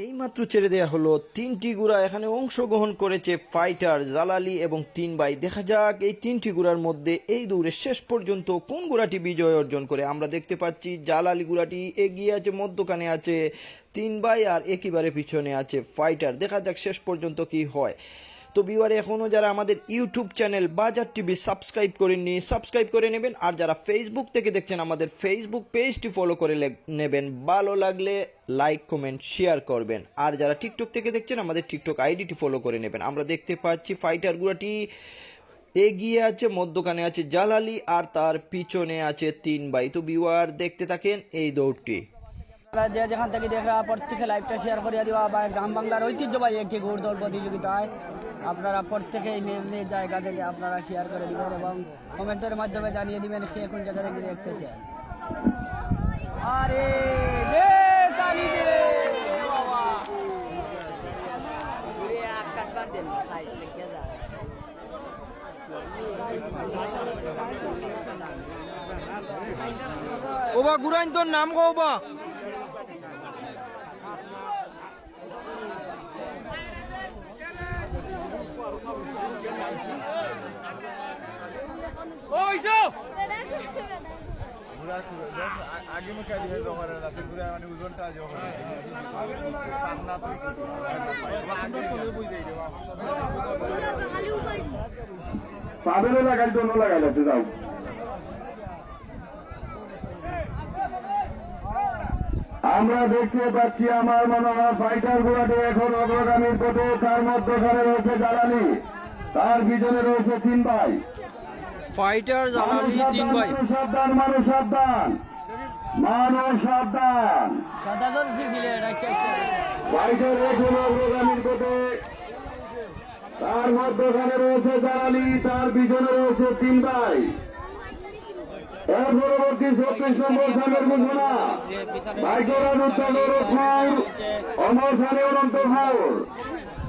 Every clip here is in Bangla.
এইমাত্র ছেড়ে দেয়া হলো তিনটি গুড়া। এখানে অংশগ্রহণ করেছে ফাইটার জালালি এবং তিন ভাই। দেখা যাক এই তিনটি গুড়ার মধ্যে এই দৌড়ে শেষ পর্যন্ত কোন গুড়াটি বিজয় অর্জন করে। আমরা দেখতে পাচ্ছি জালালি গুড়াটি এগিয়ে আছে, মধ্যখানে আছে তিন ভাই আর একেবারে পিছনে আছে ফাইটার। দেখা যাক শেষ পর্যন্ত কি হয়। তো বিবারে এখনও যারা আমাদের YouTube channel Bazar TV subscribe করেননি, সাবস্ক্রাইব করে নেবেন। আর যারা ফেসবুক থেকে দেখছেন, আমাদের ফেসবুক পেজটি ফলো করে নেবেন। ভালো লাগলে লাইক কমেন্ট শেয়ার করবেন। আর যারা টিকটক থেকে দেখছেন, আমাদের টিকটক আইডিটি ফলো করে নেবেন। আমরা দেখতে পাচ্ছি ফাইটার গুড়াটি এগিয়ে আছে, মধ্যখানে আছে জালালি, আর তার পিছনে আছে তিন বাই তো বিওয়ার দেখতে থাকেন এই দৌড়টি। যে যেখান থেকে দেখা প্রত্যেকে লাইভটা শেয়ার করিয়া দিবা, বা গ্রাম বাংলার ঐতিহ্যবাহী একটি দৌড় প্রতিযোগিতায় আপনারা প্রত্যেকেই নিজ নিজ জায়গা থেকে আপনারা শেয়ার করে দিবেন এবং কমেন্টের মাধ্যমে জানিয়ে দিবেন কে কোন জায়গা থেকে দেখতেছে আরে ওবা গুরাইন তোর নাম গো ওবা পাবেলে লাগাই তো লাগাই যাও। আমরা দেখতে পাচ্ছি আমার মনে হয় ফাইটার গুলাটি এখন অগ্রগামীর পথে তার মধ্যখানে রয়েছে জ্বালানি তার পিছনে রয়েছে তিন ভাই। ফাইটার জালালি তিন ভাই। সাবধান মানুষ সাবধান। মানুষ সাবধান। ফাইটার এখন অগ্রগামীর পথে তার মধ্যখানে রয়েছে জ্বালানি তার পিছনে রয়েছে তিন ভাই। এর পরবর্তী চব্বিশ নম্বর সালের ঘোষণা। ভাইকরান উত্তর অমর সালে অনন্তপুর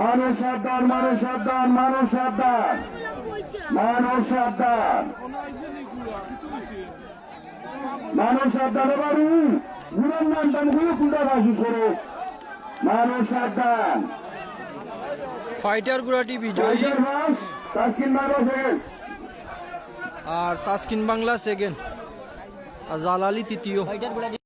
মানুষ সাবধান মানুষ সাবধান মানুষ সাবধান। মানুষ সাবধান। মানুষ সাবধান বাড়ি ঘুরার নাম দাম ঘুরে কুন্ডা বাসু করো। মানুষ সাবধান। ফাইটার গুড়াটি বিজয়ী তাস্কিন মারো সেকেন্ড আর তাসকিন বাংলা সেকেন্ড আর জালালি তৃতীয়।